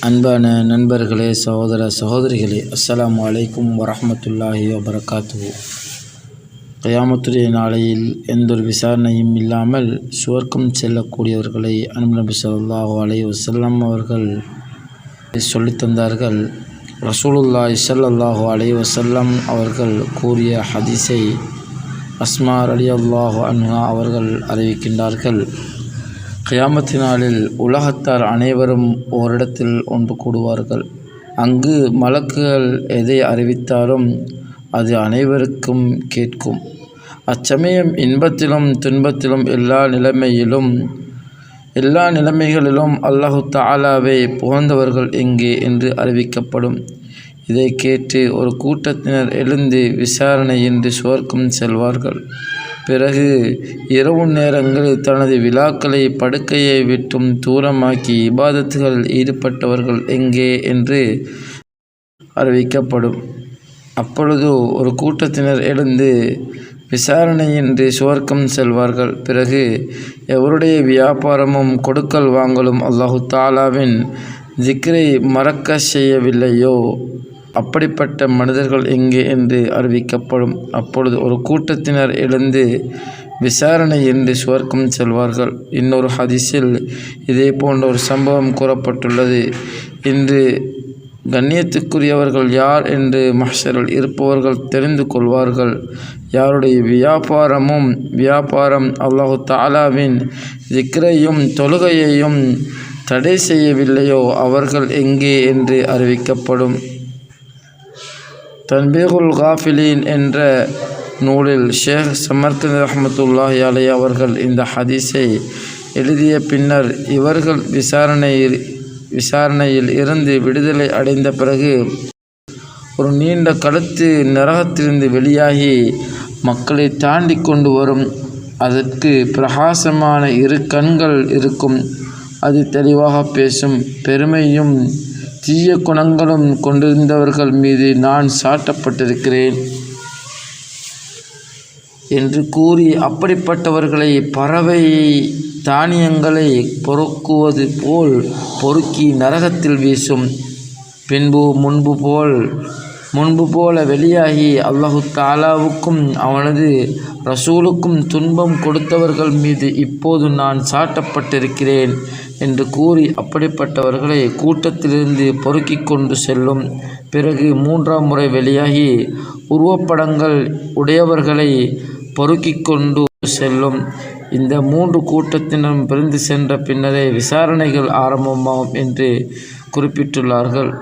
அன்பான நண்பர்களே சகோதர சகோதரிகளே அஸ்லாம் அலைக்கும் வரமத்துல்லாஹி வபரகாத்து கயாமத்துடைய நாளையில் எந்தொரு விசாரணையும் இல்லாமல் சுவர்க்கம் செல்லக்கூடியவர்களை அன்பு நபி ஸல்லல்லாஹு அலைஹி அவர்கள் சொல்லித் தந்தார்கள். இசல்லாஹு அலை வசல்லம் அவர்கள் கூறிய ஹதீஸை அஸ்மா ரலியல்லாஹு அன்ஹா அவர்கள் அறிவிக்கின்றார்கள். கியாமத்து நாளில் உலகத்தார் அனைவரும் ஓரிடத்தில் ஒன்று கூடுவார்கள். அங்கு மலக்குகள் எதை அறிவித்தாலும் அது அனைவருக்கும் கேட்கும். அச்சமயம் இன்பத்திலும் துன்பத்திலும் எல்லா நிலைமையிலும் எல்லா நிலைமைகளிலும் அல்லாஹு தாலாவை புகழ்ந்தவர்கள் எங்கே என்று அறிவிக்கப்படும். இதை கேட்டு ஒரு கூட்டத்தினர் எழுந்து விசாரணை என்று சுவர்க்கம் செல்வார்கள். பிறகு இரவு நேரங்களில் தனது விழாக்களை படுக்கையை விட்டும் தூரமாக்கி இபாதத்துகளில் ஈடுபட்டவர்கள் எங்கே என்று அறிவிக்கப்படும். அப்பொழுது ஒரு கூட்டத்தினர் எழுந்து விசாரணையின்றி சுவர்க்கம் செல்வார்கள். பிறகு எவருடைய வியாபாரமும் கொடுக்கல் வாங்கலும் அல்லாஹு தாலாவின் திக்ரை மறக்க செய்யவில்லையோ? அப்படிப்பட்ட மனிதர்கள் எங்கே என்று அறிவிக்கப்படும். அப்பொழுது ஒரு கூட்டத்தினர் எழுந்து விசாரணை என்று சுவர்க்கம் செல்வார்கள். இன்னொரு ஹதிஸில் இதே போன்ற ஒரு சம்பவம் கூறப்பட்டுள்ளது. இன்று கண்ணியத்துக்குரியவர்கள் யார் என்று மஹரில் இருப்பவர்கள் தெரிந்து கொள்வார்கள். யாருடைய வியாபாரமும் வியாபாரம் அல்லாஹு தாலாவின் திக்ரையும் தொழுகையையும் தடை செய்யவில்லையோ அவர்கள் எங்கே என்று அறிவிக்கப்படும். தன்பீகுல் காஃபிலீன் என்ற நூலில் ஷேக் சமர்கந்த் ரஹமத்துல்லாஹி அலை அவர்கள் இந்த ஹதீஸை எழுதிய பின்னர் இவர்கள் விசாரணையில் விசாரணையில் இருந்து விடுதலை அடைந்த பிறகு ஒரு நீண்ட கழுத்து நரகத்திலிருந்து வெளியாகி மக்களை தாண்டி கொண்டு வரும். அதற்கு பிரகாசமான இரு கண்கள் இருக்கும். அது தெளிவாக பேசும். பெருமையும் தீய குணங்களும் கொண்டிருந்தவர்கள் மீது நான் சாட்டப்பட்டிருக்கிறேன் என்று கூறி அப்படிப்பட்டவர்களை பறவை தானியங்களை பொறுக்குவது போல் பொறுக்கி நரகத்தில் வீசும் பின்பு முன்பு போல் முன்பு போல வெளியாகி அல்லாஹு தாலாவுக்கும் அவனது ரசூலுக்கும் துன்பம் கொடுத்தவர்கள் மீது இப்போது நான் சாட்டப்பட்டிருக்கிறேன் என்று கூறி அப்படிப்பட்டவர்களை கூட்டத்திலிருந்து பொறுக்கி கொண்டு செல்லும். பிறகு மூன்றாம் முறை வெளியாகி உருவப்படங்கள் உடையவர்களை பொறுக்கி கொண்டு செல்லும். இந்த மூன்று கூட்டத்தினரும் பிரிந்து சென்ற பின்னரே விசாரணைகள் ஆரம்பமாகும் என்று குறிப்பிட்டுள்ளார்கள்.